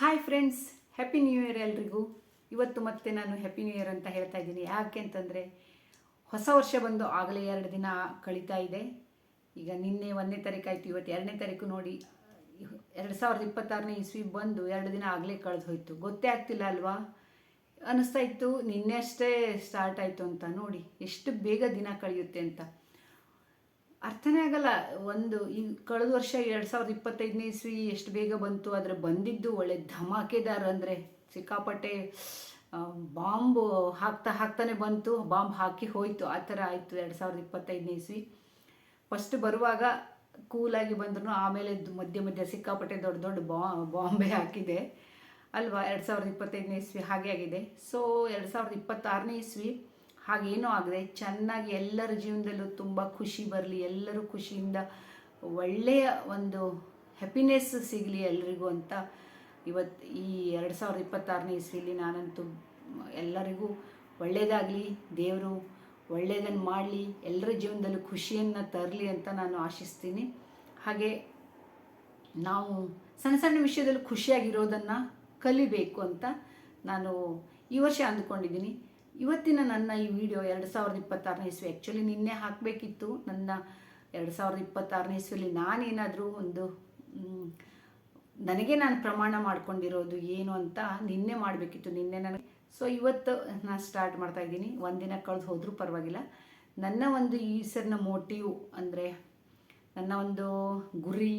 Hi friends happy new year ಎಲ್ರಿಗೂ. ಇವತ್ತು ಮತ್ತೆ ನಾನು ಹ್ಯಾಪಿ ನ್ಯೂ ಇಯರ್ ಅಂತ ಹೇಳ್ತಾ ಇದ್ದೀನಿ. ಯಾಕೆ ಅಂತಂದರೆ ಹೊಸ ವರ್ಷ ಬಂದು ಆಗಲೇ ಎರಡು ದಿನ ಕಳೀತಾ ಇದೆ. ಈಗ ನಿನ್ನೆ ಒಂದನೇ ತಾರೀಕು ಆಯಿತು, ಇವತ್ತು ಎರಡನೇ ತಾರೀಕು ನೋಡಿ, ಎರಡು ಸಾವಿರದ ಇಪ್ಪತ್ತಾರನೇ ಇಸ್ವಿ ಬಂದು ಎರಡು ದಿನ ಆಗಲೇ ಕಳೆದು ಹೋಯಿತು. ಗೊತ್ತೇ ಆಗ್ತಿಲ್ಲ ಅಲ್ವಾ? ಅನ್ನಿಸ್ತಾ ಇತ್ತು, ನಿನ್ನೆ ಅಷ್ಟೇ ಸ್ಟಾರ್ಟ್ ಆಯಿತು ಅಂತ ನೋಡಿ, ಎಷ್ಟು ಬೇಗ ದಿನ ಕಳೆಯುತ್ತೆ ಅಂತ. ಅರ್ಥನೇ ಆಗಲ್ಲ. ಒಂದು ಈ ಕಳೆದ ವರ್ಷ ಎರಡು ಸಾವಿರದ ಇಪ್ಪತ್ತೈದನೇ ಇಸ್ವಿ ಎಷ್ಟು ಬೇಗ ಬಂತು, ಆದರೆ ಬಂದಿದ್ದು ಒಳ್ಳೆ ಧಮಾಕೆದಾರ್ ಅಂದರೆ ಸಿಕ್ಕಾಪಟ್ಟೆ ಬಾಂಬ್ ಹಾಕ್ತಾ ಹಾಕ್ತಾನೆ ಬಂತು, ಬಾಂಬ್ ಹಾಕಿ ಹೋಯಿತು, ಆ ಥರ ಆಯಿತು ಎರಡು ಸಾವಿರದ ಇಪ್ಪತ್ತೈದನೇ ಇಸ್ವಿ. ಫಸ್ಟ್ ಬರುವಾಗ ಕೂಲಾಗಿ ಬಂದ್ರು ಆಮೇಲೆ ಮಧ್ಯ ಮಧ್ಯ ಸಿಕ್ಕಾಪಟ್ಟೆ ದೊಡ್ಡ ದೊಡ್ಡ ಬಾ, ಬಾಂಬೆ ಹಾಕಿದೆ. ಅಲ್ವಾ? ಎರಡು ಸಾವಿರದ ಇಪ್ಪತ್ತೈದನೇ ಇಸ್ವಿ ಹಾಗೆ ಆಗಿದೆ. ಸೊ ಎರಡು ಸಾವಿರದ ಇಪ್ಪತ್ತಾರನೇ ಇಸ್ವಿ ಹಾಗೇನೂ ಆಗದೆ ಚೆನ್ನಾಗಿ ಎಲ್ಲರ ಜೀವನದಲ್ಲೂ ತುಂಬ ಖುಷಿ ಬರಲಿ, ಎಲ್ಲರೂ ಖುಷಿಯಿಂದ ಒಳ್ಳೆಯ ಒಂದು ಹ್ಯಾಪಿನೆಸ್ ಸಿಗಲಿ ಎಲ್ರಿಗೂ ಅಂತ ಇವತ್ತು ಈ ಎರಡು ಸಾವಿರದ ಇಪ್ಪತ್ತಾರನೇ ಇಸ್ವಿಲಿ ನಾನಂತೂ ಎಲ್ಲರಿಗೂ ಒಳ್ಳೆಯದಾಗಲಿ ದೇವರು ಒಳ್ಳೆಯದನ್ನು ಮಾಡಲಿ, ಎಲ್ಲರ ಜೀವನದಲ್ಲೂ ಖುಷಿಯನ್ನು ತರಲಿ ಅಂತ ನಾನು ಆಶಿಸ್ತೀನಿ. ಹಾಗೆ ನಾವು ಸಣ್ಣ ಸಣ್ಣ ವಿಷಯದಲ್ಲಿ ಖುಷಿಯಾಗಿರೋದನ್ನು ಕಲಿಬೇಕು ಅಂತ ನಾನು ಈ ವರ್ಷ ಅಂದ್ಕೊಂಡಿದ್ದೀನಿ. ಇವತ್ತಿನ ನನ್ನ ಈ ವಿಡಿಯೋ ಎರಡು ಸಾವಿರದ ಇಪ್ಪತ್ತಾರನೇ ಇಸ್ವಿ. ಆ್ಯಕ್ಚುಲಿ ನಿನ್ನೆ ಹಾಕಬೇಕಿತ್ತು. ನನ್ನ ಎರಡು ಸಾವಿರದ ಇಪ್ಪತ್ತಾರನೇ ಇಸ್ವಿಯಲ್ಲಿ ನಾನೇನಾದರೂ ಒಂದು ನನಗೆ ನಾನು ಪ್ರಮಾಣ ಮಾಡ್ಕೊಂಡಿರೋದು ಏನು ಅಂತ ನಿನ್ನೆ ಮಾಡಬೇಕಿತ್ತು. ನಿನ್ನೆ ನನಗೆ. ಸೊ ಇವತ್ತು ನಾನು ಸ್ಟಾರ್ಟ್ ಮಾಡ್ತಾ ಇದ್ದೀನಿ. ಒಂದಿನ ಕಳೆದು ಹೋದರೂ ಪರವಾಗಿಲ್ಲ. ನನ್ನ ಒಂದು ಈ ಸರ್ನ ಮೋಟಿವ್ ಅಂದರೆ ನನ್ನ ಒಂದು ಗುರಿ,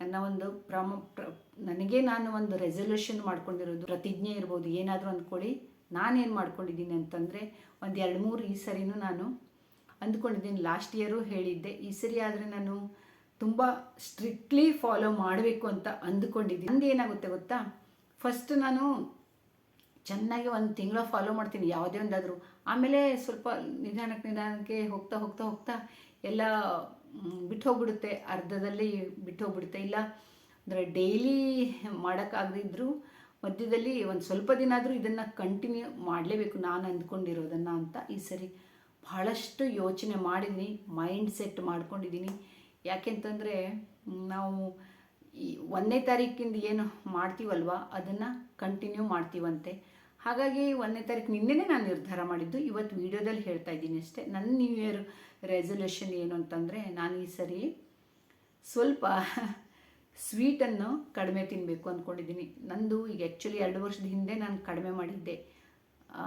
ನನ್ನ ಒಂದು ಪ್ರಮ, ಪ್ರ, ನನಗೆ ನಾನು ಒಂದು ರೆಸಲ್ಯೂಷನ್ ಮಾಡ್ಕೊಂಡಿರೋದು, ಪ್ರತಿಜ್ಞೆ ಇರ್ಬೋದು ಏನಾದರೂ ಅಂದ್ಕೊಳ್ಳಿ. ನಾನೇನು ಮಾಡ್ಕೊಂಡಿದ್ದೀನಿ ಅಂತಂದರೆ ಒಂದು ಎರಡು ಮೂರು ಈ ಸರಿನೂ ನಾನು ಅಂದ್ಕೊಂಡಿದ್ದೀನಿ. ಲಾಸ್ಟ್ ಇಯರು ಹೇಳಿದ್ದೆ. ಈ ಸರಿ ಆದರೆ ನಾನು ತುಂಬ ಸ್ಟ್ರಿಕ್ಟ್ಲಿ ಫಾಲೋ ಮಾಡಬೇಕು ಅಂತ ಅಂದ್ಕೊಂಡಿದ್ದೀನಿ. ನಂದು ಏನಾಗುತ್ತೆ ಗೊತ್ತಾ? ಫಸ್ಟ್ ನಾನು ಚೆನ್ನಾಗಿ ಒಂದು ತಿಂಗಳ ಫಾಲೋ ಮಾಡ್ತೀನಿ, ಯಾವುದೇ ಒಂದಾದರೂ. ಆಮೇಲೆ ಸ್ವಲ್ಪ ನಿಧಾನಕ್ಕೆ ನಿಧಾನಕ್ಕೆ ಹೋಗ್ತಾ ಹೋಗ್ತಾ ಹೋಗ್ತಾ ಎಲ್ಲ ಬಿಟ್ಟು ಹೋಗ್ಬಿಡುತ್ತೆ. ಅರ್ಧದಲ್ಲಿ ಬಿಟ್ಟು ಹೋಗ್ಬಿಡುತ್ತೆ. ಇಲ್ಲ ಅಂದರೆ ಡೈಲಿ ಮಾಡೋಕ್ಕಾಗದಿದ್ದರೂ ಮಧ್ಯದಲ್ಲಿ ಒಂದು ಸ್ವಲ್ಪ ದಿನ ಆದರೂ ಇದನ್ನು ಕಂಟಿನ್ಯೂ ಮಾಡಲೇಬೇಕು ನಾನು ಅಂದ್ಕೊಂಡಿರೋದನ್ನು ಅಂತ ಈ ಸರಿ ಬಹಳಷ್ಟು ಯೋಚನೆ ಮಾಡಿದ್ದೀನಿ ಮೈಂಡ್ ಸೆಟ್ ಮಾಡ್ಕೊಂಡಿದ್ದೀನಿ ಯಾಕೆಂತಂದರೆ ನಾವು ಈ ಒಂದನೇ ತಾರೀಕಿಂದ ಏನು ಮಾಡ್ತೀವಲ್ವ, ಅದನ್ನು ಕಂಟಿನ್ಯೂ ಮಾಡ್ತೀವಂತೆ. ಹಾಗಾಗಿ ಒಂದನೇ ತಾರೀಕು ನಿನ್ನೆನೇ ನಾನು ನಿರ್ಧಾರ ಮಾಡಿದ್ದು, ಇವತ್ತು ವಿಡಿಯೋದಲ್ಲಿ ಹೇಳ್ತಾ ಇದ್ದೀನಿ ಅಷ್ಟೇ. ನನ್ನ ನ್ಯೂ ಇಯರ್ ರೆಸೊಲ್ಯೂಷನ್ ಏನು ಅಂತಂದರೆ, ನಾನು ಈ ಸರಿ ಸ್ವಲ್ಪ ಸ್ವೀಟನ್ನು ಕಡಿಮೆ ತಿನ್ನಬೇಕು ಅಂದ್ಕೊಂಡಿದ್ದೀನಿ. ನಂದು ಈಗ ಆ್ಯಕ್ಚುಲಿ ಎರಡು ವರ್ಷದ ಹಿಂದೆ ನಾನು ಕಡಿಮೆ ಮಾಡಿದ್ದೆ.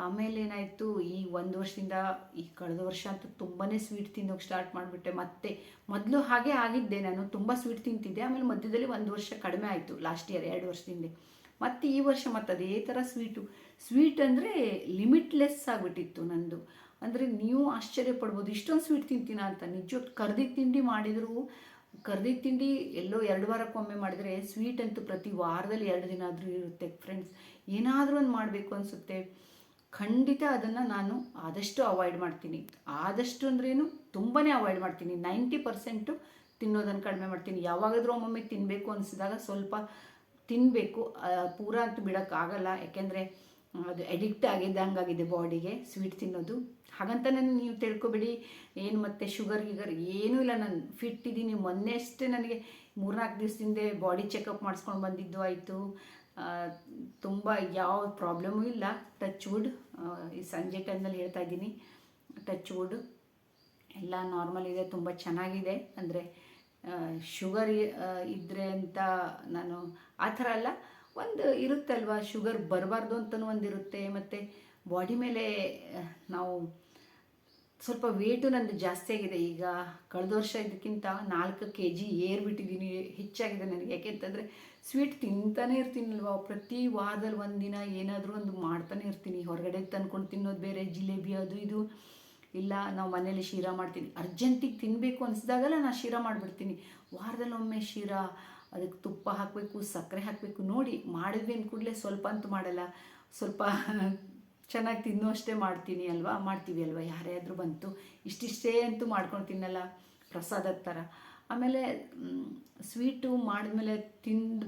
ಆಮೇಲೆ ಏನಾಯಿತು, ಈ ಒಂದು ವರ್ಷದಿಂದ, ಈ ಕಳೆದ ವರ್ಷ ಅಂತೂ ತುಂಬಾ ಸ್ವೀಟ್ ತಿನ್ನೋಕೆ ಸ್ಟಾರ್ಟ್ ಮಾಡಿಬಿಟ್ಟೆ. ಮತ್ತೆ ಮೊದಲು ಹಾಗೆ ಆಗಿದ್ದೆ ನಾನು, ತುಂಬ ಸ್ವೀಟ್ ತಿಂತಿದ್ದೆ. ಆಮೇಲೆ ಮಧ್ಯದಲ್ಲಿ ಒಂದು ವರ್ಷ ಕಡಿಮೆ ಆಯಿತು ಲಾಸ್ಟ್ ಇಯರ್ ಎರಡು ವರ್ಷದಿಂದ ಮತ್ತು ಈ ವರ್ಷ ಮತ್ತು ಅದೇ ಥರ ಸ್ವೀಟು ಸ್ವೀಟ್ ಅಂದರೆ ಲಿಮಿಟ್ಲೆಸ್ ಆಗಿಬಿಟ್ಟಿತ್ತು ನಂದು. ಅಂದರೆ ನೀವು ಆಶ್ಚರ್ಯ ಪಡ್ಬೋದು, ಇಷ್ಟೊಂದು ಸ್ವೀಟ್ ತಿಂತೀನ ಅಂತ. ನಿಜ ಕರ್ದಿದ್ದು ತಿಂಡಿ ಮಾಡಿದರೂ ಕರ್ದಿ ತಿಂಡಿ ಎಲ್ಲೋ ಎರಡು ವಾರಕ್ಕೊಮ್ಮೆ ಮಾಡಿದರೆ ಸ್ವೀಟ್ ಅಂತೂ ಪ್ರತಿ ವಾರದಲ್ಲಿ ಎರಡು ದಿನ ಆದರೂ ಇರುತ್ತೆ ಫ್ರೆಂಡ್ಸ್ ಏನಾದರೂ ಒಂದು ಮಾಡಬೇಕು ಅನಿಸುತ್ತೆ. ಖಂಡಿತ ಅದನ್ನು ನಾನು ಆದಷ್ಟು ಅವಾಯ್ಡ್ ಮಾಡ್ತೀನಿ. ಆದಷ್ಟು ಅಂದ್ರೇನು ತುಂಬಾ ಅವಾಯ್ಡ್ ಮಾಡ್ತೀನಿ. ನೈಂಟಿ ಪರ್ಸೆಂಟು ತಿನ್ನೋದನ್ನು ಕಡಿಮೆ ಮಾಡ್ತೀನಿ. ಯಾವಾಗಾದರೂ ಒಮ್ಮೊಮ್ಮೆ ತಿನ್ನಬೇಕು ಅನಿಸಿದಾಗ ಸ್ವಲ್ಪ ತಿನ್ನಬೇಕು ಪೂರ ಅಂತೂ ಬಿಡೋಕ್ಕಾಗಲ್ಲ. ಯಾಕೆಂದರೆ ಅದು ಅಡಿಕ್ಟ್ ಆಗಿದ್ದಂಗಾಗಿದೆ ಬಾಡಿಗೆ ಸ್ವೀಟ್ ತಿನ್ನೋದು. ಹಾಗಂತ ನಾನು ನೀವು ತಿಳ್ಕೊಬೇಡಿ, ಏನು ಮತ್ತೆ ಶುಗರ್ ಗಿಗರ್ ಏನೂ ಇಲ್ಲ ನಾನು ಫಿಟ್ ಇದ್ದೀನಿ. ಮೊನ್ನೆ ಅಷ್ಟೇ ನನಗೆ ಮೂರ್ನಾಲ್ಕು ದಿವಸದಿಂದ ಬಾಡಿ ಚೆಕಪ್ ಮಾಡಿಸ್ಕೊಂಡು ಬಂದಿದ್ದು ಆಯಿತು. ತುಂಬ ಯಾವ ಪ್ರಾಬ್ಲಮೂ ಇಲ್ಲ. ಟಚ್ ವುಡ್ ಈ ಸಂಜೆ ಟೈಮ್ನಲ್ಲಿ ಹೇಳ್ತಾ ಇದ್ದೀನಿ. ಟಚ್ ವುಡ್ ಎಲ್ಲ ನಾರ್ಮಲ್ ಇದೆ, ತುಂಬ ಚೆನ್ನಾಗಿದೆ. ಅಂದರೆ ಶುಗರ್ ಇದ್ದರೆ ಅಂತ ನಾನು ಆ ಥರ ಅಲ್ಲ. ಒಂದು ಇರುತ್ತಲ್ವ? ಶುಗರ್ ಬರಬಾರ್ದು ಅಂತಲೂ ಒಂದು ಇರುತ್ತೆ ಮತ್ತು ಬಾಡಿ ಮೇಲೆ ನಾವು ಸ್ವಲ್ಪ ವೇಟು ನಂದು ಜಾಸ್ತಿ ಆಗಿದೆ. ಈಗ ಕಳೆದ ವರ್ಷ ಇದಕ್ಕಿಂತ ನಾಲ್ಕು ಕೆ ಜಿ ಏರ್ಬಿಟ್ಟಿದ್ದೀನಿ ಹೆಚ್ಚಾಗಿದೆ ನನಗೆ. ಯಾಕೆಂತಂದರೆ ಸ್ವೀಟ್ ತಿಂತಾನೆ ಇರ್ತೀನಲ್ವ? ಪ್ರತಿ ವಾರದಲ್ಲಿ ಒಂದು ದಿನ ಏನಾದರೂ ಒಂದು ಮಾಡ್ತಾನೆ ಇರ್ತೀನಿ. ಹೊರಗಡೆ ತಂದ್ಕೊಂಡು ತಿನ್ನೋದು ಬೇರೆ, ಜಿಲೇಬಿ ಅದು ಇದು. ಇಲ್ಲ, ನಾವು ಮನೇಲಿ ಶೀರಾ ಮಾಡ್ತೀನಿ. ಅರ್ಜೆಂಟಿಗೆ ತಿನ್ನಬೇಕು ಅನಿಸಿದಾಗಲ್ಲ ನಾನು ಶೀರಾ ಮಾಡಿಬಿಡ್ತೀನಿ. ವಾರದಲ್ಲೊಮ್ಮೆ ಶೀರಾ ಅದಕ್ಕೆ ತುಪ್ಪ ಹಾಕಬೇಕು, ಸಕ್ಕರೆ ಹಾಕಬೇಕು, ನೋಡಿ ಮಾಡಿದ್ವಿ ಅಂದ ಕೂಡಲೇ ಸ್ವಲ್ಪ ಅಂತೂ ಮಾಡಲ್ಲ. ಸ್ವಲ್ಪ ಚೆನ್ನಾಗಿ ತಿನ್ನೋ ಅಷ್ಟೇ ಮಾಡ್ತೀನಿ ಅಲ್ವಾ? ಮಾಡ್ತೀವಿ ಅಲ್ವಾ? ಯಾರೇ ಆದರೂ ಬಂತು. ಇಷ್ಟಿಷ್ಟೇ ಅಂತೂ ಮಾಡ್ಕೊಂಡು ತಿನ್ನಲ್ಲ. ಪ್ರಸಾದದ ಥರ ಆಮೇಲೆ ಸ್ವೀಟು ಮಾಡಿದ್ಮೇಲೆ ತಿಂದು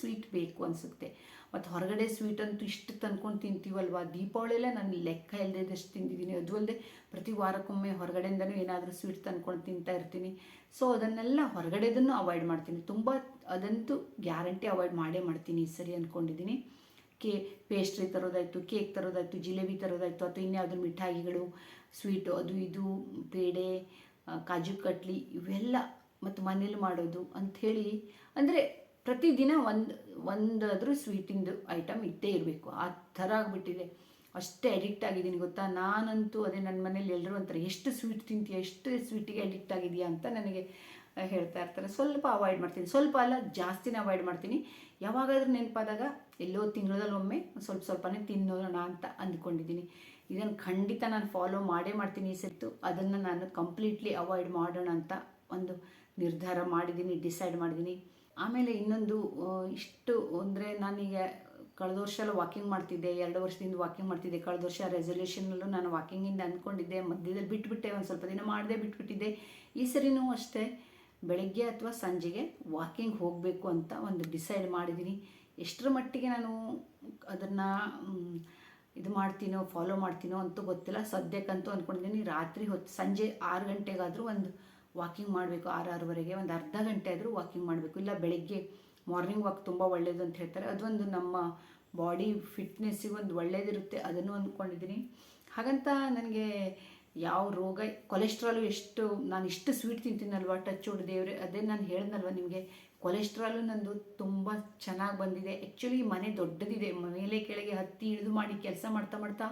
ಸ್ವೀಟ್ ಬೇಕು ಅನಿಸುತ್ತೆ. ಮತ್ತು ಹೊರಗಡೆ ಸ್ವೀಟ್ ಅಂತೂ ಇಷ್ಟು ತಂದ್ಕೊಂಡು ತಿಂತೀವಲ್ವ? ದೀಪಾವಳಿಯಲ್ಲೇ ನಾನು ಲೆಕ್ಕ ಇಲ್ಲದಷ್ಟು ತಿಂದಿದ್ದೀನಿ. ಅದು ಅಲ್ಲದೆ ಪ್ರತಿ ವಾರಕ್ಕೊಮ್ಮೆ ಹೊರಗಡೆಯಿಂದನೂ ಏನಾದರೂ ಸ್ವೀಟ್ ತಂದ್ಕೊಂಡು ತಿಂತಾ ಇರ್ತೀನಿ. ಸೊ ಅದನ್ನೆಲ್ಲ ಹೊರಗಡೆದನ್ನು ಅವಾಯ್ಡ್ ಮಾಡ್ತೀನಿ. ತುಂಬ ಅದಂತೂ ಗ್ಯಾರಂಟಿ ಅವಾಯ್ಡ್ ಮಾಡೇ ಮಾಡ್ತೀನಿ ಈ ಸರಿ ಅಂದ್ಕೊಂಡಿದ್ದೀನಿ ಕೇ ಪೇಸ್ಟ್ರಿ ತರೋದಾಯಿತು ಕೇಕ್ ತರೋದಾಯಿತು, ಜಿಲೇಬಿ ತರೋದಾಯಿತು, ಅಥವಾ ಇನ್ಯಾವುದೋ ಮಿಠಾಯಿಗಳು ಸ್ವೀಟು ಅದು ಇದು, ಪೇಡೆ ಕಾಜು ಕಟ್ಲಿ, ಇವೆಲ್ಲ ಮತ್ತು ಮನೇಲಿ ಮಾಡೋದು ಅಂಥೇಳಿ ಅಂದರೆ ಪ್ರತಿದಿನ ಒಂದು, ಒಂದಾದರೂ ಸ್ವೀಟಿಂದು ಐಟಮ್ ಇದ್ದೇ ಇರಬೇಕು. ಆ ಥರ ಆಗಿಬಿಟ್ಟಿದೆ. ಅಷ್ಟೇ ಅಡಿಕ್ಟ್ ಆಗಿದ್ದೀನಿ ಗೊತ್ತಾ? ನಾನಂತೂ ಅದೇ ನನ್ನ ಮನೇಲಿ ಎಲ್ಲರೂ ಅಂತಾರೆ, ಎಷ್ಟು ಸ್ವೀಟ್ ತಿಂತೀಯ? ಎಷ್ಟು ಸ್ವೀಟಿಗೆ ಅಡಿಕ್ಟ್ ಆಗಿದೆಯಾ ಅಂತ ನನಗೆ ಹೇಳ್ತಾ ಇರ್ತಾರೆ. ಸ್ವಲ್ಪ ಅವಾಯ್ಡ್ ಮಾಡ್ತೀನಿ. ಸ್ವಲ್ಪ ಅಲ್ಲ, ಜಾಸ್ತಿನೇ ಅವಾಯ್ಡ್ ಮಾಡ್ತೀನಿ. ಯಾವಾಗಾದ್ರೂ ನೆನಪಾದಾಗ ಎಲ್ಲೋ ಒಂದ್ ಸ್ವಲ್ಪ ಸ್ವಲ್ಪನೇ ತಿನ್ನೋಣ ಅಂತ ಅಂದ್ಕೊಂಡಿದ್ದೀನಿ. ಇದನ್ನು ಖಂಡಿತ ನಾನು ಫಾಲೋ ಮಾಡೇ ಮಾಡ್ತೀನಿ ಈ ಸತ್ತು ಅದನ್ನು ನಾನು ಕಂಪ್ಲೀಟ್ಲಿ ಅವಾಯ್ಡ್ ಮಾಡೋಣ ಅಂತ ಒಂದು ನಿರ್ಧಾರ ಮಾಡಿದ್ದೀನಿ ಡಿಸೈಡ್ ಮಾಡಿದ್ದೀನಿ. ಆಮೇಲೆ ಇನ್ನೊಂದು ಇಷ್ಟು ಅಂದರೆ ನಾನೀಗ ಕಳೆದ ವರ್ಷ ಎಲ್ಲ ವಾಕಿಂಗ್ ಮಾಡ್ತಿದ್ದೆ, ಎರಡು ವರ್ಷದಿಂದ ವಾಕಿಂಗ್ ಮಾಡ್ತಿದ್ದೆ. ಕಳೆದ ವರ್ಷ ರೆಸೊಲ್ಯೂಷನಲ್ಲೂ ನಾನು ವಾಕಿಂಗಿಂದ ಅಂದ್ಕೊಂಡಿದ್ದೆ, ಮಧ್ಯದಲ್ಲಿ ಬಿಟ್ಬಿಟ್ಟೆ, ಒಂದು ಸ್ವಲ್ಪ ದಿನ ಮಾಡದೆ ಬಿಟ್ಬಿಟ್ಟಿದ್ದೆ. ಈ ಸರಿನೂ ಅಷ್ಟೇ, ಬೆಳಗ್ಗೆ ಅಥವಾ ಸಂಜೆಗೆ ವಾಕಿಂಗ್ ಹೋಗಬೇಕು ಅಂತ ಒಂದು ಡಿಸೈಡ್ ಮಾಡಿದ್ದೀನಿ ಎಷ್ಟರ ಮಟ್ಟಿಗೆ ನಾನು ಅದನ್ನು ಇದು ಮಾಡ್ತೀನೋ ಫಾಲೋ ಮಾಡ್ತೀನೋ ಅಂತೂ ಗೊತ್ತಿಲ್ಲ. ಸದ್ಯಕ್ಕಂತೂ ಅಂದ್ಕೊಂಡಿದ್ದೀನಿ ರಾತ್ರಿ ಹೊತ್ತು, ಸಂಜೆ ಆರು ಗಂಟೆಗಾದರೂ ಒಂದು ವಾಕಿಂಗ್ ಮಾಡಬೇಕು ಆರು ಆರೂವರೆಗೆ ಒಂದು ಅರ್ಧ ಗಂಟೆ ಆದರೂ ವಾಕಿಂಗ್ ಮಾಡಬೇಕು. ಇಲ್ಲ ಬೆಳಗ್ಗೆ ಮಾರ್ನಿಂಗ್ ವಾಕ್ ತುಂಬ ಒಳ್ಳೆಯದು ಅಂತ ಹೇಳ್ತಾರೆ. ಅದೊಂದು ನಮ್ಮ ಬಾಡಿ ಫಿಟ್ನೆಸ್ಸಿಗೆ ಒಂದು ಒಳ್ಳೇದಿರುತ್ತೆ ಅದನ್ನು ಅಂದ್ಕೊಂಡಿದ್ದೀನಿ. ಹಾಗಂತ ನನಗೆ ಯಾವ ರೋಗ ಕೊಲೆಸ್ಟ್ರಾಲು ಎಷ್ಟು, ನಾನು ಇಷ್ಟು ಸ್ವೀಟ್ ತಿಂತೀನಲ್ವ ಟಚ್ ದೇವ್ರೆ, ಅದೇ ನಾನು ಹೇಳ್ದಲ್ವ ನಿಮಗೆ. ಕೊಲೆಸ್ಟ್ರಾಲು ನಂದು ತುಂಬ ಚೆನ್ನಾಗಿ ಬಂದಿದೆ. ಆ್ಯಕ್ಚುಲಿ ಮನೆ ದೊಡ್ಡದಿದೆ. ಮೇಲೆ ಕೆಳಗೆ ಹತ್ತಿ ಇಳಿದು ಮಾಡಿ ಕೆಲಸ ಮಾಡ್ತಾ ಮಾಡ್ತಾ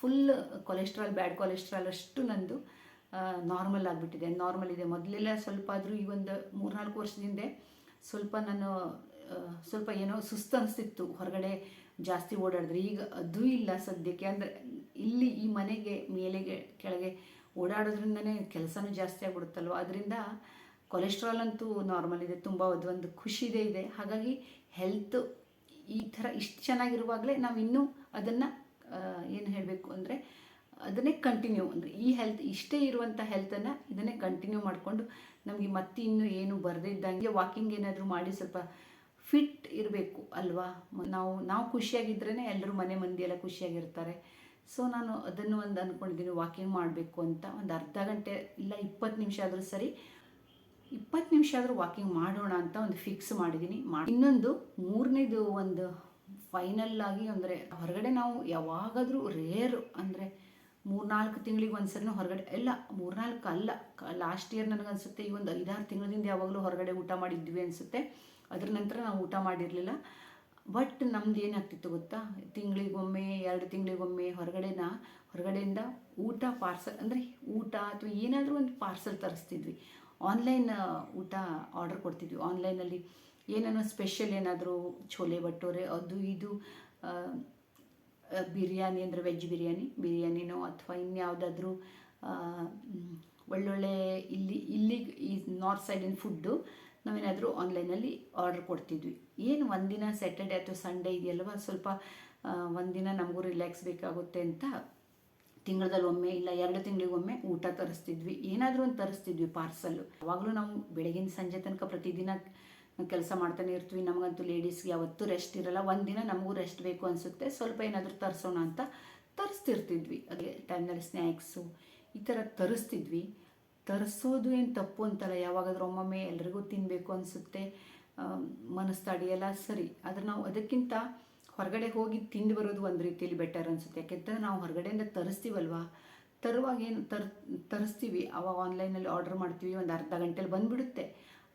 ಫುಲ್ ಕೊಲೆಸ್ಟ್ರಾಲ್ ಬ್ಯಾಡ್ ಕೊಲೆಸ್ಟ್ರಾಲ್ ಅಷ್ಟು ನಂದು. ನಾರ್ಮಲ್ ಆಗಿಬಿಟ್ಟಿದೆ. ನಾರ್ಮಲ್ ಇದೆ. ಮೊದಲೆಲ್ಲ ಸ್ವಲ್ಪ ಆದರೂ ಈ ಒಂದು ಮೂರ್ನಾಲ್ಕು ವರ್ಷದಿಂದ ಸ್ವಲ್ಪ ನಾನು ಸ್ವಲ್ಪ ಏನೋ ಸುಸ್ತು ಅನಿಸ್ತಿತ್ತು. ಹೊರಗಡೆ ಜಾಸ್ತಿ ಓಡಾಡಿದ್ರೆ. ಈಗ ಅದೂ ಇಲ್ಲ ಸದ್ಯಕ್ಕೆ. ಅಂದರೆ ಇಲ್ಲಿ ಈ ಮನೆಗೆ, ಮೇಲೆಗೆ, ಕೆಳಗೆ ಓಡಾಡೋದ್ರಿಂದನೇ ಕೆಲಸನೂ ಜಾಸ್ತಿ ಆಗ್ಬಿಡುತ್ತಲ್ವ? ಅದರಿಂದ ಕೊಲೆಸ್ಟ್ರಾಲ್ ಅಂತೂ ನಾರ್ಮಲ್ ಇದೆ. ತುಂಬ ಅದೊಂದು ಖುಷಿ ಇದೆ ಇದೆ. ಹಾಗಾಗಿ ಹೆಲ್ತ್ ಈ ಥರ ಇಷ್ಟು ಚೆನ್ನಾಗಿರುವಾಗಲೇ ನಾವು ಇನ್ನೂ ಅದನ್ನು ಏನು ಹೇಳಬೇಕು ಅಂದರೆ ಅದನ್ನೇ ಕಂಟಿನ್ಯೂ ಅಂದರೆ ಈ ಹೆಲ್ತ್ ಇಷ್ಟೇ ಇರುವಂಥ ಹೆಲ್ತನ್ನು ಇದನ್ನೇ ಕಂಟಿನ್ಯೂ ಮಾಡಿಕೊಂಡು ನಮಗೆ ಮತ್ತೆ ಇನ್ನೂ ಏನು ಬರೆದಿದ್ದಂಗೆ ವಾಕಿಂಗ್ ಏನಾದರೂ ಮಾಡಿ ಸ್ವಲ್ಪ ಫಿಟ್ ಇರಬೇಕು ಅಲ್ವಾ? ನಾವು ನಾವು ಖುಷಿಯಾಗಿದ್ರೇ ಎಲ್ಲರೂ ಮನೆ ಮಂದಿ ಎಲ್ಲ ಖುಷಿಯಾಗಿರ್ತಾರೆ. ಸೊ ನಾನು ಅದನ್ನು ಒಂದು ಅಂದ್ಕೊಂಡಿದ್ದೀನಿ ವಾಕಿಂಗ್ ಮಾಡಬೇಕು ಅಂತ. ಒಂದು ಅರ್ಧ ಗಂಟೆ ಇಲ್ಲ, ಇಪ್ಪತ್ತು ನಿಮಿಷ ಆದರೂ ಸರಿ, ಇಪ್ಪತ್ತು ನಿಮಿಷ ಆದರೂ ವಾಕಿಂಗ್ ಮಾಡೋಣ ಅಂತ ಒಂದು ಫಿಕ್ಸ್ ಮಾಡಿದ್ದೀನಿ ಮಾಡಿ ಇನ್ನೊಂದು ಮೂರನೇದು ಒಂದು ಫೈನಲ್ ಆಗಿ ಅಂದರೆ ಹೊರಗಡೆ ನಾವು ಯಾವಾಗಾದರೂ ರೇರು ಅಂದರೆ ಮೂರ್ನಾಲ್ಕು ತಿಂಗಳಿಗೆ ಒಂದ್ಸರಿನೂ ಹೊರಗಡೆ, ಎಲ್ಲ ಮೂರ್ನಾಲ್ಕು ಅಲ್ಲ ಲಾಸ್ಟ್ ಇಯರ್ ನನಗೆ ಅನ್ಸುತ್ತೆ ಈ ಒಂದು ಐದಾರು ತಿಂಗಳಿಂದ ಯಾವಾಗಲೂ ಹೊರಗಡೆ ಊಟ ಮಾಡಿದ್ವಿ ಅನಿಸುತ್ತೆ. ಅದ್ರ ನಂತರ ನಾವು ಊಟ ಮಾಡಿರಲಿಲ್ಲ. ಬಟ್ ನಮ್ದು ಏನಾಗ್ತಿತ್ತು ಗೊತ್ತಾ? ತಿಂಗಳಿಗೊಮ್ಮೆ, ಎರಡು ತಿಂಗಳಿಗೊಮ್ಮೆ ಹೊರಗಡೆನ, ಹೊರಗಡೆಯಿಂದ ಊಟ ಪಾರ್ಸಲ್ ಅಂದರೆ ಊಟ ಅಥವಾ ಏನಾದರೂ ಒಂದು ಪಾರ್ಸಲ್ ತರಿಸ್ತಿದ್ವಿ. ಆನ್ಲೈನ್ ಊಟ ಆರ್ಡರ್ ಕೊಡ್ತಿದ್ವಿ. ಆನ್ಲೈನಲ್ಲಿ ಏನೇನೋ ಸ್ಪೆಷಲ್ ಏನಾದರೂ, ಛೋಲೆ ಭಟೂರೆ ಅದು ಇದು ಬಿರಿಯಾನಿ ಅಂದರೆ ವೆಜ್ ಬಿರಿಯಾನಿ. ಬಿರಿಯಾನಿನೋ ಅಥವಾ ಇನ್ಯಾವುದಾದ್ರೂ ಒಳ್ಳೊಳ್ಳೆ ಇಲ್ಲಿ ಇಲ್ಲಿ ಈ ನಾರ್ತ್ ಸೈಡಿನ ಫುಡ್ಡು ನಾವೇನಾದರೂ ಆನ್ಲೈನಲ್ಲಿ ಆರ್ಡರ್ ಕೊಡ್ತಿದ್ವಿ. ಏನು ಒಂದಿನ ಸ್ಯಾಟರ್ಡೆ ಅಥವಾ ಸಂಡೇ ಇದೆಯಲ್ವ? ಸ್ವಲ್ಪ ಒಂದಿನ ನಮಗೂ ರಿಲ್ಯಾಕ್ಸ್ ಬೇಕಾಗುತ್ತೆ ಅಂತ ತಿಂಗಳಲ್ಲಿ ಒಮ್ಮೆ ಇಲ್ಲ ಎರಡು ತಿಂಗಳಿಗೊಮ್ಮೆ ಊಟ ತರಿಸ್ತಿದ್ವಿ. ಏನಾದರೂ ಒಂದು ತರಿಸ್ತಿದ್ವಿ ಪಾರ್ಸಲ್ಲು ಯಾವಾಗಲೂ ನಾವು ಬೆಳಗಿನ ಸಂಜೆ ತನಕ ಪ್ರತಿದಿನ ಕೆಲಸ ಮಾಡ್ತಾನೆ ಇರ್ತೀವಿ, ನಮಗಂತೂ ಲೇಡೀಸ್ಗೆ ಯಾವತ್ತೂ ರೆಸ್ಟ್ ಇರಲ್ಲ. ಒಂದಿನ ನಮಗೂ ರೆಸ್ಟ್ ಬೇಕು ಅನಿಸುತ್ತೆ. ಸ್ವಲ್ಪ ಏನಾದರೂ ತರಿಸೋಣ ಅಂತ ತರಿಸ್ತಿರ್ತಿದ್ವಿ. ಅದೇ ಟೈಮ್ನಲ್ಲಿ ಸ್ನ್ಯಾಕ್ಸು ಈ ಥರ ತರಿಸ್ತಿದ್ವಿ. ತರಿಸೋದು ಏನು ತಪ್ಪು ಅಂತಲ್ಲ, ಯಾವಾಗಾದ್ರೂ ಒಮ್ಮೊಮ್ಮೆ ಎಲ್ರಿಗೂ ತಿನ್ನಬೇಕು ಅನಿಸುತ್ತೆ. ಮನಸ್ಸು ತಡೆಯಲ್ಲ, ಸರಿ. ಆದರೆ ನಾವು ಅದಕ್ಕಿಂತ ಹೊರಗಡೆ ಹೋಗಿ ತಿಂದು ಬರೋದು ಒಂದು ರೀತಿಯಲ್ಲಿ ಬೆಟರ್ ಅನಿಸುತ್ತೆ. ಯಾಕೆಂತಂದ್ರೆ ನಾವು ಹೊರಗಡೆಯಿಂದ ತರಿಸ್ತೀವಲ್ವ? ತರುವಾಗ ಏನು ತರ್, ತರಿಸ್ತೀವಿ. ಅವಾಗ ಆನ್ಲೈನಲ್ಲಿ ಆರ್ಡರ್ ಮಾಡ್ತೀವಿ. ಒಂದು ಅರ್ಧ ಗಂಟೆಲಿ ಬಂದುಬಿಡುತ್ತೆ.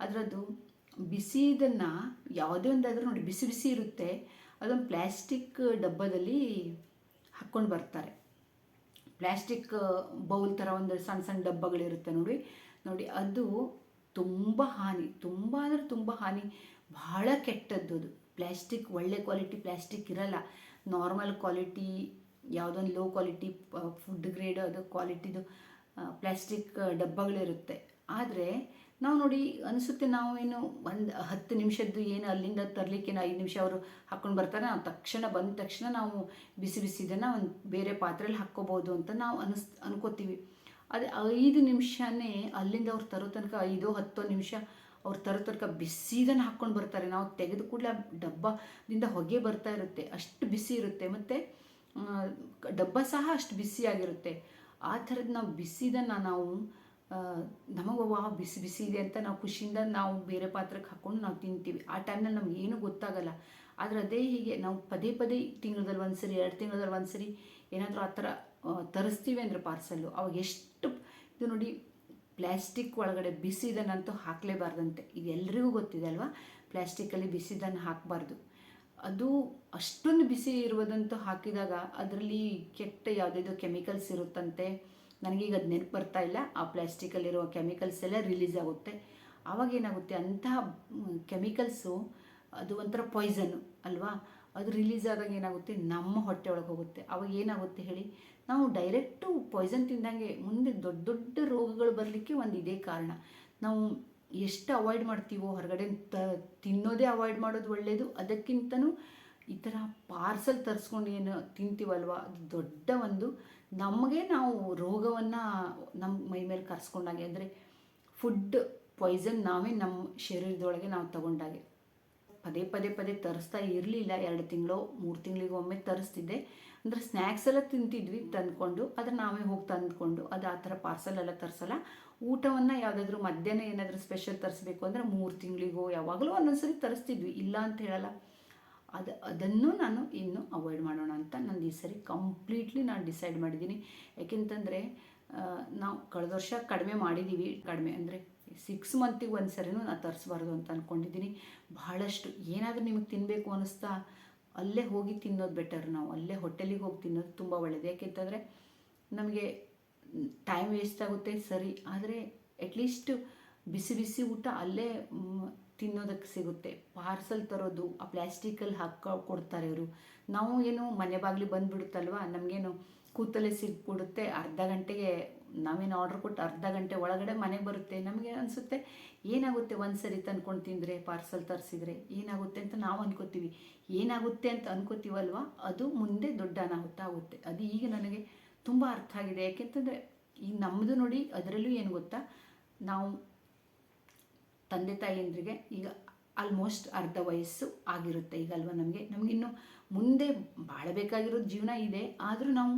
ಅದರದ್ದು ಬಿಸಿದನ್ನು ಯಾವುದೇ ಒಂದಾದರೂ ನೋಡಿ, ಬಿಸಿ ಬಿಸಿ ಇರುತ್ತೆ. ಅದೊಂದು ಪ್ಲ್ಯಾಸ್ಟಿಕ್ ಡಬ್ಬದಲ್ಲಿ ಹಾಕ್ಕೊಂಡು ಬರ್ತಾರೆ. ಪ್ಲ್ಯಾಸ್ಟಿಕ್ ಬೌಲ್ ಥರ ಒಂದು ಸಣ್ಣ ಸಣ್ಣ ಡಬ್ಬಗಳಿರುತ್ತೆ ನೋಡಿ. ನೋಡಿ, ಅದು ತುಂಬ ಹಾನಿ, ತುಂಬ ಅಂದರೆ ತುಂಬ ಹಾನಿ. ಬಹಳ ಕೆಟ್ಟದ್ದು ಅದು. ಪ್ಲ್ಯಾಸ್ಟಿಕ್ ಒಳ್ಳೆ ಕ್ವಾಲಿಟಿ ಪ್ಲ್ಯಾಸ್ಟಿಕ್ ಇರಲ್ಲ. ನಾರ್ಮಲ್ ಕ್ವಾಲಿಟಿ, ಯಾವುದೊಂದು ಲೋ ಕ್ವಾಲಿಟಿ, ಫುಡ್ ಗ್ರೇಡ್ ಅದು ಕ್ವಾಲಿಟಿದು ಪ್ಲ್ಯಾಸ್ಟಿಕ್ ಡಬ್ಬಗಳಿರುತ್ತೆ. ಆದರೆ ನಾವು ನೋಡಿ ಅನಿಸುತ್ತೆ ನಾವು ಏನು ಒಂದು ಹತ್ತು ನಿಮಿಷದ್ದು ಏನು ಅಲ್ಲಿಂದ ತರಲಿಕ್ಕೆ ಐದು ನಿಮಿಷ ಅವರು ಹಾಕ್ಕೊಂಡು ಬರ್ತಾರೆ. ನಾವು ತಕ್ಷಣ ಬಂದ ತಕ್ಷಣ ನಾವು ಬಿಸಿ ಬಿಸಿದನ್ನು ಒಂದು ಬೇರೆ ಪಾತ್ರೆಯಲ್ಲಿ ಹಾಕ್ಕೋಬೋದು ಅಂತ ನಾವು ಅನಿಸ್, ಅನ್ಕೋತೀವಿ. ಅದೇ ಐದು ನಿಮಿಷನೇ ಅಲ್ಲಿಂದ ಅವ್ರು ತರೋ ತನಕ ಐದೋ ಹತ್ತೋ ನಿಮಿಷ ಅವ್ರು ತರೋ ತನಕ ಬಿಸಿದನ್ನು ಹಾಕ್ಕೊಂಡು ಬರ್ತಾರೆ. ನಾವು ತೆಗೆದು ಕೂಡಲೇ ಡಬ್ಬದಿಂದ ಹೊಗೆ ಬರ್ತಾ ಇರುತ್ತೆ. ಅಷ್ಟು ಬಿಸಿ ಇರುತ್ತೆ. ಮತ್ತು ಡಬ್ಬ ಸಹ ಅಷ್ಟು ಬಿಸಿಯಾಗಿರುತ್ತೆ. ಆ ಥರದ್ದು ನಾವು ಬಿಸಿದನ್ನು ನಾವು ನಮಗೆ ವಾ ಬಿಸಿ ಬಿಸಿ ಇದೆ ಅಂತ ನಾವು ಖುಷಿಯಿಂದ ನಾವು ಬೇರೆ ಪಾತ್ರಕ್ಕೆ ಹಾಕ್ಕೊಂಡು ನಾವು ತಿಂತೀವಿ. ಆ ಟೈಮ್ನಲ್ಲಿ ನಮ್ಗೆ ಏನೂ ಗೊತ್ತಾಗಲ್ಲ. ಆದರೆ ಅದೇ ಹೀಗೆ ನಾವು ಪದೇ ಪದೇ ತಿಂಗಳಲ್ಲಿ ಒಂದು ಸರಿ ಎರಡು ತಿಂಗಳಲ್ಲಿ ಒಂದು ಸರಿ ಏನಾದರೂ ಆ ಥರ ತರಿಸ್ತೀವಿ ಅಂದರೆ ಪಾರ್ಸಲ್ಲು ಅವಾಗ ಎಷ್ಟು ಇದು ನೋಡಿ ಪ್ಲ್ಯಾಸ್ಟಿಕ್ ಒಳಗಡೆ ಬಿಸಿದನ್ನಂತೂ ಹಾಕಲೇಬಾರ್ದಂತೆ. ಇದು ಎಲ್ರಿಗೂ ಗೊತ್ತಿದೆ ಅಲ್ವಾ? ಪ್ಲ್ಯಾಸ್ಟಿಕ್ಕಲ್ಲಿ ಬಿಸಿದನ್ನು ಹಾಕಬಾರ್ದು. ಅದು ಅಷ್ಟೊಂದು ಬಿಸಿ ಇರುವುದಂತೂ ಹಾಕಿದಾಗ ಅದರಲ್ಲಿ ಕೆಟ್ಟ ಯಾವುದೇದೋ ಕೆಮಿಕಲ್ಸ್ ಇರುತ್ತಂತೆ. ನನಗೀಗ ಅದು ನೆನಪು ಬರ್ತಾ ಇಲ್ಲ. ಆ ಪ್ಲಾಸ್ಟಿಕಲ್ಲಿರುವ ಕೆಮಿಕಲ್ಸ್ ಎಲ್ಲ ರಿಲೀಸ್ ಆಗುತ್ತೆ. ಆವಾಗ ಏನಾಗುತ್ತೆ? ಅಂತಹ ಕೆಮಿಕಲ್ಸು ಅದು ಒಂಥರ ಪಾಯ್ಸನ್ನು ಅಲ್ವಾ? ಅದು ರಿಲೀಸ್ ಆದಾಗ ಏನಾಗುತ್ತೆ? ನಮ್ಮ ಹೊಟ್ಟೆ ಒಳಗೆ ಹೋಗುತ್ತೆ. ಅವಾಗ ಏನಾಗುತ್ತೆ ಹೇಳಿ? ನಾವು ಡೈರೆಕ್ಟು ಪಾಯ್ಸನ್ ತಿಂದಂಗೆ ಮುಂದೆ ದೊಡ್ಡ ದೊಡ್ಡ ರೋಗಗಳು ಬರಲಿಕ್ಕೆ ಒಂದು ಇದೇ ಕಾರಣ. ನಾವು ಎಷ್ಟು ಅವಾಯ್ಡ್ ಮಾಡ್ತೀವೋ ಹೊರಗಡೆ ತ, ತಿನ್ನೋದೇ ಅವಾಯ್ಡ್ ಮಾಡೋದು ಒಳ್ಳೆಯದು ಅದಕ್ಕಿಂತನೂ ಈ ಥರ ಪಾರ್ಸಲ್ ತರಿಸ್ಕೊಂಡು ಏನು ತಿಂತೀವಲ್ವ? ಅದು ದೊಡ್ಡ ಒಂದು ನಮಗೆ ನಾವು ರೋಗವನ್ನು ನಮ್ಮ ಮೈ ಮೇಲೆ ಕರ್ಸ್ಕೊಂಡಾಗೆ ಅಂದರೆ ಫುಡ್ ಪಾಯ್ಸನ್ ನಾವೇ ನಮ್ಮ ಶರೀರದೊಳಗೆ ನಾವು ತಗೊಂಡಾಗೆ ಪದೇ ಪದೇ ಪದೇ ತರಿಸ್ತಾ ಇರಲಿಲ್ಲ, ಎರಡು ತಿಂಗಳು, ಮೂರು ತಿಂಗಳಿಗೆ ಒಮ್ಮೆ ತರಿಸ್ತಿದ್ದೆ. ಅಂದರೆ ಸ್ನ್ಯಾಕ್ಸ್ ಎಲ್ಲ ತಿಂತಿದ್ವಿ ತಂದ್ಕೊಂಡು ಅದನ್ನು ನಾವೇ ಹೋಗಿ ತಂದ್ಕೊಂಡು, ಅದು ಆ ಥರ ಪಾರ್ಸಲ್ ಎಲ್ಲ ತರಿಸಲ್ಲ. ಊಟವನ್ನು ಯಾವುದಾದ್ರೂ ಮಧ್ಯಾಹ್ನ ಏನಾದರೂ ಸ್ಪೆಷಲ್ ತರಿಸ್ಬೇಕು ಅಂದರೆ ಮೂರು ತಿಂಗಳಿಗೋ ಯಾವಾಗಲೂ ಒಂದೊಂದ್ಸರಿ ತರಿಸ್ತಿದ್ವಿ, ಇಲ್ಲ ಅಂತ ಹೇಳಲ್ಲ. ಅದು, ಅದನ್ನು ನಾನು ಇನ್ನು ಅವಾಯ್ಡ್ ಮಾಡೋಣ ಅಂತ ನಂದು ಈ ಸರಿ ಕಂಪ್ಲೀಟ್ಲಿ ನಾನು ಡಿಸೈಡ್ ಮಾಡಿದ್ದೀನಿ. ಯಾಕೆಂತಂದರೆ ನಾವು ಕಳೆದ ವರ್ಷ ಕಡಿಮೆ ಮಾಡಿದ್ದೀವಿ ಕಡಿಮೆ ಅಂದರೆ ಸಿಕ್ಸ್ ಮಂತಿಗೆ ಒಂದು ಸರಿನೂ ನಾನು ತರಿಸ್ಬಾರ್ದು ಅಂತ ಅಂದ್ಕೊಂಡಿದ್ದೀನಿ ಬಹಳಷ್ಟು ಏನಾದರೂ ನಿಮಗೆ ತಿನ್ನಬೇಕು ಅನ್ನಿಸ್ತಾ ಅಲ್ಲೇ ಹೋಗಿ ತಿನ್ನೋದು ಬೆಟರ್ ನಾವು ಅಲ್ಲೇ ಹೋಟೆಲಿಗೆ ಹೋಗಿ ತಿನ್ನೋದು ತುಂಬ ಒಳ್ಳೆಯದು ಯಾಕೆಂತಂದರೆ, ನಮಗೆ ಟೈಮ್ ವೇಸ್ಟ್ ಆಗುತ್ತೆ ಸರಿ. ಆದರೆ ಅಟ್ಲೀಸ್ಟ್ ಬಿಸಿ ಬಿಸಿ ಊಟ ಅಲ್ಲೇ ತಿನ್ನೋದಕ್ಕೆ ಸಿಗುತ್ತೆ. ಪಾರ್ಸಲ್ ತರೋದು, ಆ ಪ್ಲ್ಯಾಸ್ಟಿಕಲ್ಲಿ ಹಾಕ, ಕೊಡ್ತಾರೆ ಇವರು. ನಾವು ಏನು ಮನೆ ಬಾಗಿಲು ಬಂದುಬಿಡುತ್ತಲ್ವ, ನಮಗೇನು ಕೂತಲ್ಲೇ ಸಿಗ್ಬಿಡುತ್ತೆ ಅರ್ಧ ಗಂಟೆಗೆ ನಾವೇನು ಆರ್ಡ್ರ್ ಕೊಟ್ಟು ಅರ್ಧ ಗಂಟೆ ಒಳಗಡೆ ಮನೆ ಬರುತ್ತೆ. ನಮಗೆ ಅನಿಸುತ್ತೆ, ಏನಾಗುತ್ತೆ ಒಂದು ಸರಿ ತಂದ್ಕೊಂಡು ತಿಂದರೆ, ಪಾರ್ಸಲ್ ತರಿಸಿದರೆ, ಏನಾಗುತ್ತೆ ಅಂತ ನಾವು ಅನ್ಕೋತೀವಿ. ಏನಾಗುತ್ತೆ ಅಂತ ಅನ್ಕೋತೀವಲ್ವ, ಅದು ಮುಂದೆ ದೊಡ್ಡ ಅನಾಹುತ ಆಗುತ್ತೆ. ಅದು ಈಗ ನನಗೆ ತುಂಬ ಅರ್ಥ ಆಗಿದೆ. ಯಾಕೆಂತಂದರೆ ಈಗ ನಮ್ಮದು ನೋಡಿ ಅದರಲ್ಲೂ ಏನು ಗೊತ್ತಾ, ನಾವು ತಂದೆ ತಾಯಿಯಂದ್ರಿಗೆ ಈಗ ಆಲ್ಮೋಸ್ಟ್ ಅರ್ಧ ವಯಸ್ಸು ಆಗಿರುತ್ತೆ ಈಗ ಅಲ್ವಾ ನಮಗೆ? ನಮಗಿನ್ನು ಮುಂದೆ ಬಾಳಬೇಕಾಗಿರೋ ಜೀವನ ಇದೆ. ಆದರೂ ನಾವು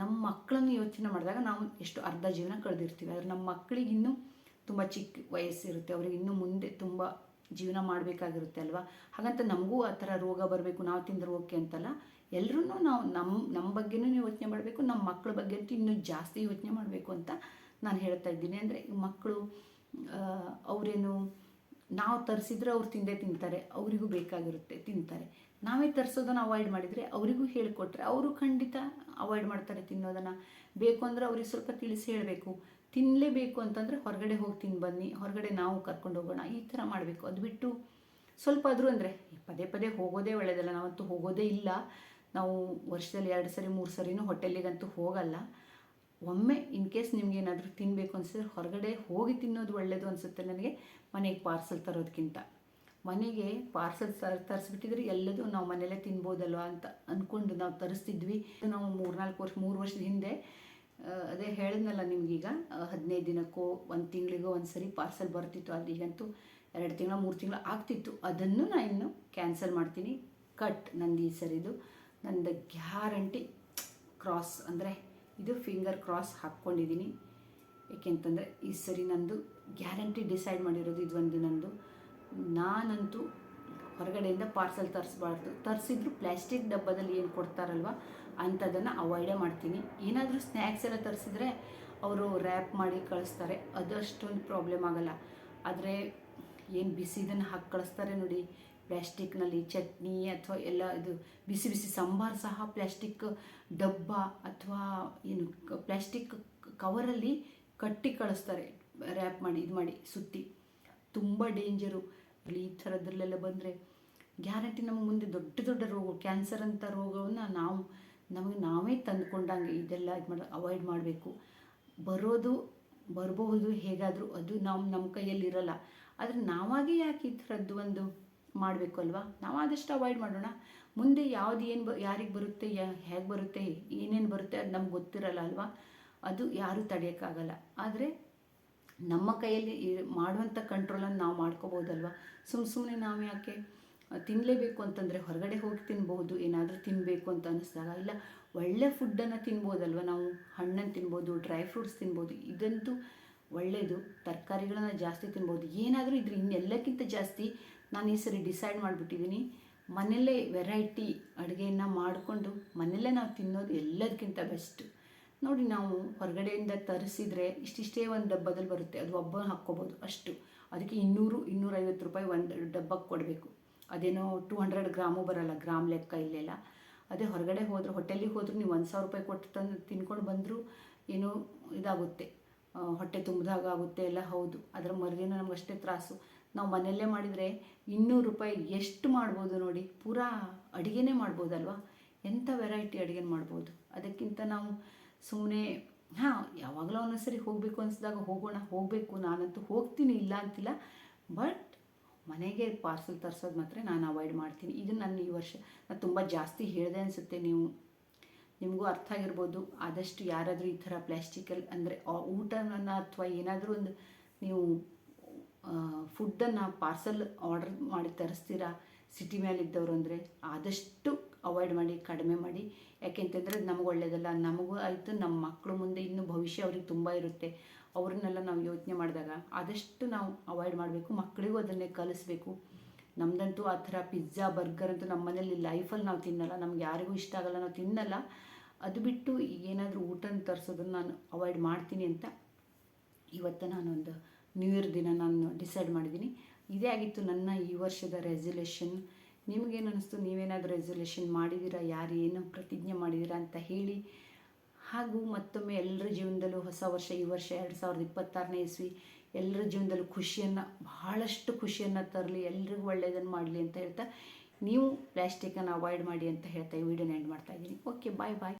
ನಮ್ಮ ಮಕ್ಕಳನ್ನು ಯೋಚನೆ ಮಾಡಿದಾಗ ನಾವು ಎಷ್ಟು ಅರ್ಧ ಜೀವನ ಕಳೆದಿರ್ತೀವಿ. ಆದರೆ ನಮ್ಮ ಮಕ್ಕಳಿಗೆ ಇನ್ನೂ ತುಂಬ ಚಿಕ್ಕ ವಯಸ್ಸಿರುತ್ತೆ. ಅವ್ರಿಗೆ ಇನ್ನೂ ಮುಂದೆ ತುಂಬ ಜೀವನ ಮಾಡಬೇಕಾಗಿರುತ್ತೆ ಅಲ್ವಾ? ಹಾಗಂತ ನಮಗೂ ಆ ಥರ ರೋಗ ಬರಬೇಕು, ನಾವು ತಿಂದ ಓಕೆ ಅಂತಲ್ಲ ಎಲ್ಲರೂ ನಾವು ನಮ್ಮ ನಮ್ಮ ಬಗ್ಗೆನೂ ಯೋಚನೆ ಮಾಡಬೇಕು, ನಮ್ಮ ಮಕ್ಕಳ ಬಗ್ಗೆ ಅಂತೂ ಇನ್ನೂ ಜಾಸ್ತಿ ಯೋಚನೆ ಮಾಡಬೇಕು ಅಂತ ನಾನು ಹೇಳ್ತಾ ಇದ್ದೀನಿ. ಅಂದರೆ ಮಕ್ಕಳು ಅವರೇನು, ನಾವು ತರಿಸಿದ್ರೆ ಅವ್ರು ತಿಂದೇ ತಿಂತಾರೆ, ಅವರಿಗೂ ಬೇಕಾಗಿರುತ್ತೆ, ತಿಂತಾರೆ. ನಾವೇ ತರಿಸೋದನ್ನು ಅವಾಯ್ಡ್ ಮಾಡಿದರೆ ಅವರಿಗೂ ಹೇಳಿಕೊಟ್ರೆ ಅವರು ಖಂಡಿತ ಅವಾಯ್ಡ್ ಮಾಡ್ತಾರೆ ತಿನ್ನೋದನ್ನು. ಬೇಕು ಅಂದರೆ ಅವ್ರಿಗೆ ಸ್ವಲ್ಪ ತಿಳಿಸಿ ಹೇಳಬೇಕು. ತಿನ್ನಲೇಬೇಕು ಅಂತಂದರೆ ಹೊರಗಡೆ ಹೋಗಿ ತಿಂದು ಬನ್ನಿ, ಹೊರಗಡೆ ನಾವು ಕರ್ಕೊಂಡು ಹೋಗೋಣ, ಈ ಥರ ಮಾಡಬೇಕು. ಅದು ಬಿಟ್ಟು ಸ್ವಲ್ಪ ಆದರೂ ಅಂದರೆ ಪದೇ ಪದೇ ಹೋಗೋದೇ ಒಳ್ಳೆಯದಲ್ಲ ನಾವಂತೂ ಹೋಗೋದೇ ಇಲ್ಲ. ನಾವು ವರ್ಷದಲ್ಲಿ ಎರಡು ಸರಿ, ಮೂರು ಸರಿನೂ ಹೋಟೆಲಿಗಂತೂ ಹೋಗಲ್ಲ. ಒಮ್ಮೆ ಇನ್ ಕೇಸ್ ನಿಮ್ಗೆ ಏನಾದರೂ ತಿನ್ನಬೇಕು ಅನಿಸಿದ್ರೆ ಹೊರಗಡೆ ಹೋಗಿ ತಿನ್ನೋದು ಒಳ್ಳೆಯದು ಅನಿಸುತ್ತೆ ನನಗೆ, ಮನೆಗೆ ಪಾರ್ಸಲ್ ತರೋದಕ್ಕಿಂತ ಮನೆಗೆ ಪಾರ್ಸಲ್ ತರಿಸ್ಬಿಟ್ಟಿದ್ರೆ ಎಲ್ಲದೂ ನಾವು ಮನೆಯಲ್ಲೇ ತಿನ್ಬೋದಲ್ವಾ ಅಂತ ಅಂದ್ಕೊಂಡು ನಾವು ತರಿಸ್ತಿದ್ವಿ. ನಾವು ಮೂರ್ನಾಲ್ಕು ವರ್ಷ, ಮೂರು ವರ್ಷದ ಹಿಂದೆ ಅದೇ ಹೇಳಿದ್ನಲ್ಲ ನಿಮಗೀಗ ಹದಿನೈದು ದಿನಕ್ಕೋ ಒಂದು ತಿಂಗಳಿಗೋ ಒಂದು ಸರಿ ಪಾರ್ಸಲ್ ಬರ್ತಿತ್ತು. ಅದು ಈಗಂತೂ ಎರಡು ತಿಂಗಳ, ಮೂರು ತಿಂಗಳು ಆಗ್ತಿತ್ತು. ಅದನ್ನು ನಾನು ಇನ್ನು ಕ್ಯಾನ್ಸಲ್ ಮಾಡ್ತೀನಿ. ಕಟ್ ನಂದು ಈ ಸರಿದು. ನಂದು ಗ್ಯಾರಂಟಿ ಕ್ರಾಸ್ ಅಂದರೆ ಇದು ಫಿಂಗರ್ ಕ್ರಾಸ್ ಹಾಕ್ಕೊಂಡಿದ್ದೀನಿ ಏಕೆಂತಂದರೆ ಈ ಸರಿ ನಂದು ಗ್ಯಾರಂಟಿ ಡಿಸೈಡ್ ಮಾಡಿರೋದು ಇದೊಂದು ನಂದು. ನಾನಂತೂ ಹೊರಗಡೆಯಿಂದ ಪಾರ್ಸೆಲ್ ತರಿಸ್ಬಾರ್ದು. ತರಿಸಿದ್ರು ಪ್ಲಾಸ್ಟಿಕ್ ಡಬ್ಬದಲ್ಲಿ ಏನು ಕೊಡ್ತಾರಲ್ವ, ಅಂಥದ್ದನ್ನು ಅವಾಯ್ಡೇ ಮಾಡ್ತೀನಿ. ಏನಾದರೂ ಸ್ನ್ಯಾಕ್ಸ್ ಎಲ್ಲ ತರಿಸಿದ್ರೆ ಅವರು ರ್ಯಾಪ್ ಮಾಡಿ ಕಳಿಸ್ತಾರೆ. ಅದಷ್ಟೊಂದು ಪ್ರಾಬ್ಲಮ್ ಆಗಲ್ಲ. ಆದರೆ ಏನು ಬಿಸಿದನ್ನು ಹಾಕಿ ಕಳಿಸ್ತಾರೆ ನೋಡಿ. ಪ್ಲ್ಯಾಸ್ಟಿಕ್ನಲ್ಲಿ ಚಟ್ನಿ ಅಥವಾ ಎಲ್ಲ ಇದು ಬಿಸಿ ಬಿಸಿ ಸಾಂಬಾರು ಸಹ ಪ್ಲ್ಯಾಸ್ಟಿಕ್ ಡಬ್ಬ ಅಥವಾ ಏನು ಪ್ಲ್ಯಾಸ್ಟಿಕ್ ಕವರಲ್ಲಿ ಕಟ್ಟಿ ಕಳಿಸ್ತಾರೆ, ರ್ಯಾಪ್ ಮಾಡಿ, ಇದು ಮಾಡಿ, ಸುತ್ತಿ. ತುಂಬ ಡೇಂಜರು. ಈ ಥರದ್ರಲ್ಲೆಲ್ಲ ಬಂದರೆ ಗ್ಯಾರಂಟಿ ನಮಗೆ ಮುಂದೆ ದೊಡ್ಡ ದೊಡ್ಡ ರೋಗ, ಕ್ಯಾನ್ಸರ್ ಅಂತ ರೋಗವನ್ನು ನಾವು, ನಮಗೆ ನಾವೇ ತಂದುಕೊಂಡಂಗೆ ಇದೆಲ್ಲ ಇದು ಮಾಡಿ, ಅವಾಯ್ಡ್ ಮಾಡಬೇಕು. ಬರೋದು, ಬರಬಹುದು ಹೇಗಾದರೂ, ಅದು ನಮ್ಮ ನಮ್ಮ ಕೈಯಲ್ಲಿ ಇರಲ್ಲ. ಆದರೆ ನಾವಾಗೇ ಯಾಕೆ ಈ ಥರದ್ದು ಒಂದು ಮಾಡಬೇಕು ಅಲ್ವಾ? ನಾವು ಆದಷ್ಟು ಅವಾಯ್ಡ್ ಮಾಡೋಣ. ಮುಂದೆ ಯಾವ್ದು ಏನು ಬ, ಯಾರಿಗೆ ಬರುತ್ತೆ ಹೇಗೆ ಬರುತ್ತೆ, ಏನೇನು ಬರುತ್ತೆ ಅದು ನಮ್ಗೆ ಗೊತ್ತಿರಲ್ಲ ಅಲ್ವಾ? ಅದು ಯಾರೂ ತಡೆಯೋಕ್ಕಾಗಲ್ಲ. ಆದರೆ ನಮ್ಮ ಕೈಯಲ್ಲಿ ಮಾಡುವಂಥ ಕಂಟ್ರೋಲನ್ನು ನಾವು ಮಾಡ್ಕೋಬೋದಲ್ವ? ಸುಮ್ಮ ಸುಮ್ಮನೆ ನಾವು ಯಾಕೆ ತಿನ್ನಲೇಬೇಕು ಅಂತಂದರೆ ಹೊರಗಡೆ ಹೋಗಿ ತಿನ್ಬೋದು, ಏನಾದರೂ ತಿನ್ನಬೇಕು ಅಂತ ಅನ್ನಿಸಿದಾಗ ಇಲ್ಲ, ಒಳ್ಳೆ ಫುಡ್ಡನ್ನು ತಿನ್ಬೋದಲ್ವ ನಾವು? ಹಣ್ಣನ್ನು ತಿನ್ಬೋದು ಡ್ರೈ ಫ್ರೂಟ್ಸ್ ತಿನ್ಬೋದು, ಇದಂತೂ ಒಳ್ಳೆಯದು ತರಕಾರಿಗಳನ್ನು ಜಾಸ್ತಿ ತಿನ್ಬೋದು. ಏನಾದರೂ ಇದ್ರ ಇನ್ನೆಲ್ಲಕ್ಕಿಂತ ಜಾಸ್ತಿ ನಾನು ಈ ಸರಿ ಡಿಸೈಡ್ ಮಾಡಿಬಿಟ್ಟಿದ್ದೀನಿ ಮನೆಯಲ್ಲೇ ವೆರೈಟಿ ಅಡುಗೆಯನ್ನು ಮಾಡಿಕೊಂಡು ಮನೆಯಲ್ಲೇ ನಾವು ತಿನ್ನೋದು ಎಲ್ಲದಕ್ಕಿಂತ ಬೆಸ್ಟ್ ನೋಡಿ ನಾವು ಹೊರಗಡೆಯಿಂದ ತರಿಸಿದರೆ ಇಷ್ಟಿಷ್ಟೇ ಒಂದು ಡಬ್ಬದಲ್ಲಿ ಬರುತ್ತೆ. ಅದು ಒಬ್ಬ ಹಾಕ್ಕೋಬೋದು ಅಷ್ಟು. ಅದಕ್ಕೆ ಇನ್ನೂರು, ಇನ್ನೂರೈವತ್ತು ರೂಪಾಯಿ ಒಂದು ಡಬ್ಬಕ್ಕೆ ಕೊಡಬೇಕು. ಅದೇನೋ ಟೂ ಹಂಡ್ರೆಡ್ ಗ್ರಾಮು ಬರೋಲ್ಲ, ಗ್ರಾಮ್ ಲೆಕ್ಕ ಇಲ್ಲೆಲ್ಲ. ಅದೇ ಹೊರಗಡೆ ಹೋದ್ರೆ ಹೋಟೆಲಿಗೆ ಹೋದರೂ ನೀವು ಒಂದು ಸಾವಿರ ರೂಪಾಯಿ ಕೊಟ್ಟು ತಂದು ತಿನ್ಕೊಂಡು ಬಂದರೂ ಏನೋ ಇದಾಗುತ್ತೆ. ಹೊಟ್ಟೆ ತುಂಬಿದಾಗ ಆಗುತ್ತೆ ಎಲ್ಲ ಹೌದು. ಅದರ ಮರುದಿನ ನಮ್ಗೆ ಅಷ್ಟೇ ತ್ರಾಸು. ನಾವು ಮನೆಯಲ್ಲೇ ಮಾಡಿದರೆ ಇನ್ನೂರು ರೂಪಾಯಿ ಎಷ್ಟು ಮಾಡ್ಬೋದು ನೋಡಿ. ಪೂರಾ ಅಡುಗೆನೇ ಮಾಡ್ಬೋದಲ್ವ? ಎಂಥ ವೆರೈಟಿ ಅಡುಗೆ ಮಾಡ್ಬೋದು? ಅದಕ್ಕಿಂತ ನಾವು ಸುಮ್ಮನೆ ಹಾಂ, ಯಾವಾಗಲೂ ಒಂದೊಂದ್ಸರಿ ಹೋಗಬೇಕು ಅನಿಸಿದಾಗ ಹೋಗೋಣ, ಹೋಗಬೇಕು, ನಾನಂತೂ ಹೋಗ್ತೀನಿ, ಇಲ್ಲ ಅಂತಿಲ್ಲ. ಬಟ್ ಮನೆಗೆ ಪಾರ್ಸಲ್ ತರಿಸೋದು ಮಾತ್ರ ನಾನು ಅವಾಯ್ಡ್ ಮಾಡ್ತೀನಿ. ಇದು ನನ್ನ ಈ ವರ್ಷ ನಾನು ತುಂಬ ಜಾಸ್ತಿ ಹೇಳಿದೆ ಅನಿಸುತ್ತೆ ನೀವು. ನಿಮಗೂ ಅರ್ಥ ಆಗಿರ್ಬೋದು. ಆದಷ್ಟು ಯಾರಾದರೂ ಈ ಥರ ಪ್ಲ್ಯಾಸ್ಟಿಕಲ್ಲಿ ಅಂದರೆ ಊಟನ ಅಥವಾ ಏನಾದರೂ ಒಂದು ನೀವು ಫುಡ್ಡನ್ನು ಪಾರ್ಸಲ್ ಆರ್ಡರ್ ಮಾಡಿ ತರಿಸ್ತೀರಾ? ಸಿಟಿ ಮೇಲಿದ್ದವರು ಅಂದರೆ ಆದಷ್ಟು ಅವಾಯ್ಡ್ ಮಾಡಿ, ಕಡಿಮೆ ಮಾಡಿ. ಯಾಕೆಂತಂದರೆ ಅದು ನಮಗೆ ಒಳ್ಳೆಯದಲ್ಲ ನಮಗೂ ಆಯಿತು ನಮ್ಮ ಮಕ್ಕಳು ಮುಂದೆ ಇನ್ನೂ ಭವಿಷ್ಯ ಅವ್ರಿಗೆ ತುಂಬ ಇರುತ್ತೆ. ಅವ್ರನ್ನೆಲ್ಲ ನಾವು ಯೋಚನೆ ಮಾಡಿದಾಗ ಆದಷ್ಟು ನಾವು ಅವಾಯ್ಡ್ ಮಾಡಬೇಕು ಮಕ್ಕಳಿಗೂ ಅದನ್ನೇ ಕಲಿಸ್ಬೇಕು. ನಮ್ಮದಂತೂ ಆ ಥರ ಪಿಜ್ಜಾ ಬರ್ಗರ್ ಅಂತೂ ನಮ್ಮ ಮನೇಲಿ ಲೈಫಲ್ಲಿ ನಾವು ತಿನ್ನಲ್ಲ, ನಮ್ಗೆ ಯಾರಿಗೂ ಇಷ್ಟ ಆಗಲ್ಲ, ನಾವು ತಿನ್ನಲ್ಲ. ಅದು ಬಿಟ್ಟು ಏನಾದರೂ ಊಟನ ತರಿಸೋದನ್ನು ನಾನು ಅವಾಯ್ಡ್ ಮಾಡ್ತೀನಿ ಅಂತ ಇವತ್ತು ನಾನೊಂದು ನ್ಯೂ ಇಯರ್ ದಿನ ನಾನು ಡಿಸೈಡ್ ಮಾಡಿದ್ದೀನಿ. ಇದೇ ಆಗಿತ್ತು ನನ್ನ ಈ ವರ್ಷದ ರೆಸಲ್ಯೂಷನ್ ನಿಮಗೇನು ಅನ್ನಿಸ್ತು ನೀವೇನಾದರೂ ರೆಸಲ್ಯೂಷನ್ ಮಾಡಿದ್ದೀರಾ ಯಾರು ಏನು ಪ್ರತಿಜ್ಞೆ ಮಾಡಿದ್ದೀರಾ ಅಂತ ಹೇಳಿ. ಹಾಗೂ ಮತ್ತೊಮ್ಮೆ ಎಲ್ಲರ ಜೀವನದಲ್ಲೂ ಹೊಸ ವರ್ಷ, ಈ ವರ್ಷ ಎರಡು ಸಾವಿರದ ಇಪ್ಪತ್ತಾರನೇ ಇಸ್ವಿ, ಎಲ್ಲರ ಜೀವನದಲ್ಲೂ ಖುಷಿಯನ್ನು, ಬಹಳಷ್ಟು ಖುಷಿಯನ್ನು ತರಲಿ, ಎಲ್ರಿಗೂ ಒಳ್ಳೆಯದನ್ನು ಮಾಡಲಿ ಅಂತ ಹೇಳ್ತಾ, ನೀವು ಪ್ಲ್ಯಾಸ್ಟಿಕನ್ನು ಅವಾಯ್ಡ್ ಮಾಡಿ ಅಂತ ಹೇಳ್ತಾ ಈ ವಿಡಿಯೋನ ಎಂಡ್ ಮಾಡ್ತಾ ಇದ್ದೀನಿ. ಓಕೆ ಬಾಯ್ ಬಾಯ್